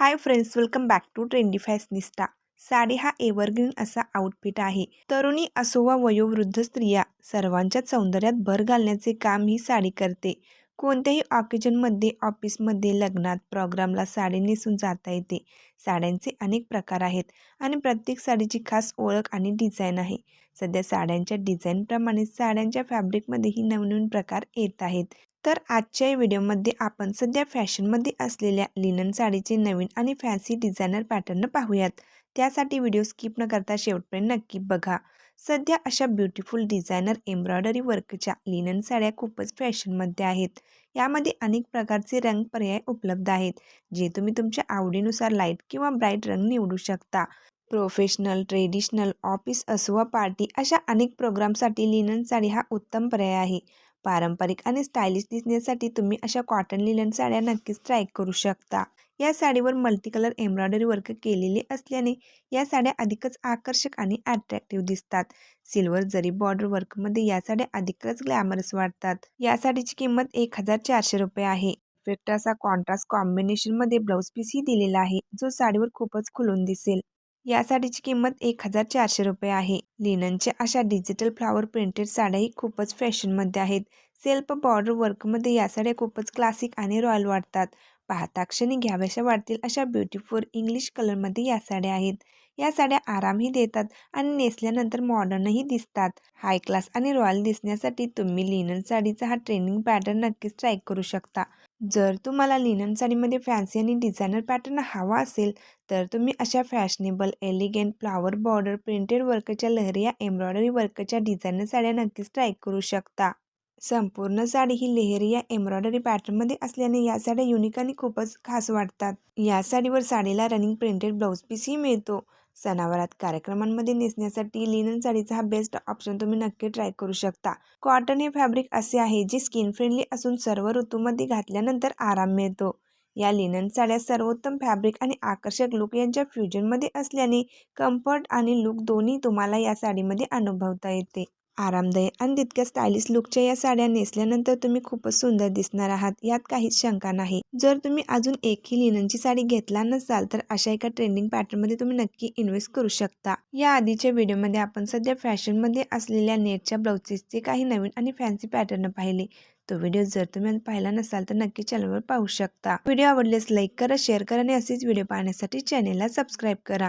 Hi friends welcome back to trendy fashionista sari हा evergreen असा outfit आहे. तरुणी असो वा वयोवृद्ध स्त्रिया सर्वांच्या सौंदर्यात भर घालण्याचे काम ही साडी करते. कोणत्याही ऑकेजनमध्ये ऑफिसमध्ये लग्नात प्रोग्रामला साडी नेसून जाता येते. साड्यांचे अनेक प्रकार आहेत आणि प्रत्येक साडीची खास ओळख आणि डिझाईन आहे. सध्या साड्यांच्या डिझाईनप्रमाणे साड्यांच्या फॅब्रिकमध्येही नवनवीन प्रकार येत आहेत. तर आजच्या या व्हिडिओमध्ये आपण सध्या फॅशनमध्ये असलेल्या लिनन साडीचे नवीन आणि फॅन्सी डिझायनर पॅटर्न पाहूयात. त्यासाठी व्हिडिओ स्किप न करता शेवटपर्यंत नक्की बघा. सध्या अशा ब्युटिफुल डिझायनर एम्ब्रॉयडरी वर्कच्या लिनन साड्या खूपच फॅशनमध्ये आहेत. यामध्ये अनेक प्रकारचे रंग पर्याय उपलब्ध आहेत जे तुम्ही तुमच्या आवडीनुसार लाइट किंवा ब्राईट रंग निवडू शकता. प्रोफेशनल ट्रेडिशनल ऑफिस असो पार्टी अशा अनेक प्रोग्रामसाठी लिनन साडी हा उत्तम पर्याय आहे. पारंपरिक आणि स्टायलिश दिसण्यासाठी तुम्ही अशा कॉटन लिलन साड्या नक्कीच ट्राय करू शकता. या साडीवर मल्टी कलर एम्ब्रॉयडरी वर्क केलेले असल्याने या साड्या अधिकच आकर्षक आणि अट्रॅक्टिव्ह दिसतात. सिल्वर जरी बॉर्डर वर्कमध्ये या साड्या अधिकच ग्लॅमरस वाटतात. या साडीची किंमत एक हजार चारशे रुपये आहे. परफेक्ट असा कॉन्ट्रास्ट कॉम्बिनेशनमध्ये ब्लाऊज पीसही दिलेला आहे जो साडीवर खूपच खुलून दिसेल. या साडीची किंमत एक हजार चारशे रुपये आहे. लिननच्या अशा डिजिटल फ्लावर प्रिंटेड साड्याही खूपच फॅशनमध्ये आहेत. सेल्फ बॉर्डर वर्कमध्ये या साड्या खूपच क्लासिक आणि रॉयल वाटतात. पाहता क्षणी घ्याव्याशा वाटतील अशा ब्युटिफुल इंग्लिश कलरमध्ये या साड्या आहेत. या साड्या आरामही देतात आणि नेसल्यानंतर मॉडर्नही दिसतात. हाय क्लास आणि रॉयल दिसण्यासाठी तुम्ही लिनन साडीचा हा ट्रेनिंग पॅटर्न नक्कीच ट्राय करू शकता. जर तुम्हाला लिनन साडीमध्ये फॅन्सी आणि डिझायनर पॅटर्न हवा असेल तर तुम्ही अशा fashionable elegant flower border printed वर्कच्या लहरी या एम्ब्रॉयडरी वर्कच्या डिझायनर साड्या नक्कीच ट्राय करू शकता. संपूर्ण साडी ही लेहरी या एम्ब्रॉयडरी पॅटर्नमध्ये असल्याने या साड्या युनिक आणि खूपच खास वाटतात. या साडीवर साडीला रनिंग प्रिंटेड ब्लाऊज पीसही मिळतो. सणावारात कार्यक्रमांमध्ये नेसण्यासाठी लिनन साडीचा हा बेस्ट ऑप्शन तुम्ही नक्की ट्राय करू शकता. कॉटन हे फॅब्रिक असे आहे जे स्किन फ्रेंडली असून सर्व ऋतूमध्ये घातल्यानंतर आराम मिळतो. या लिनन साड्या सर्वोत्तम फॅब्रिक आणि आकर्षक लुक यांच्या फ्युजनमध्ये असल्याने कम्फर्ट आणि लुक दोन्ही तुम्हाला या साडीमध्ये अनुभवता येते. आरामदायी आणि तितक्या स्टायलिश लुकच्या या साड्या नेसल्यानंतर तुम्ही खूपच सुंदर दिसणार आहात यात काहीच शंका नाही. जर तुम्ही अजून एकही लिननची साडी घेतला नसाल तर अशा एका ट्रेंडिंग पॅटर्नमध्ये तुम्ही नक्की इन्व्हेस्ट करू शकता. या आधीच्या व्हिडिओमध्ये आपण सध्या फॅशनमध्ये असलेल्या नेटच्या ब्लाउजेसचे काही नवीन आणि फॅन्सी पॅटर्न पाहिले. तो व्हिडिओ जर तुम्ही पाहिला नसाल तर नक्की चॅनलवर पाहू शकता. व्हिडिओ आवडल्यास लाईक करा शेअर करा आणि असेच व्हिडिओ पाहण्यासाठी चॅनेलला सबस्क्राईब करा.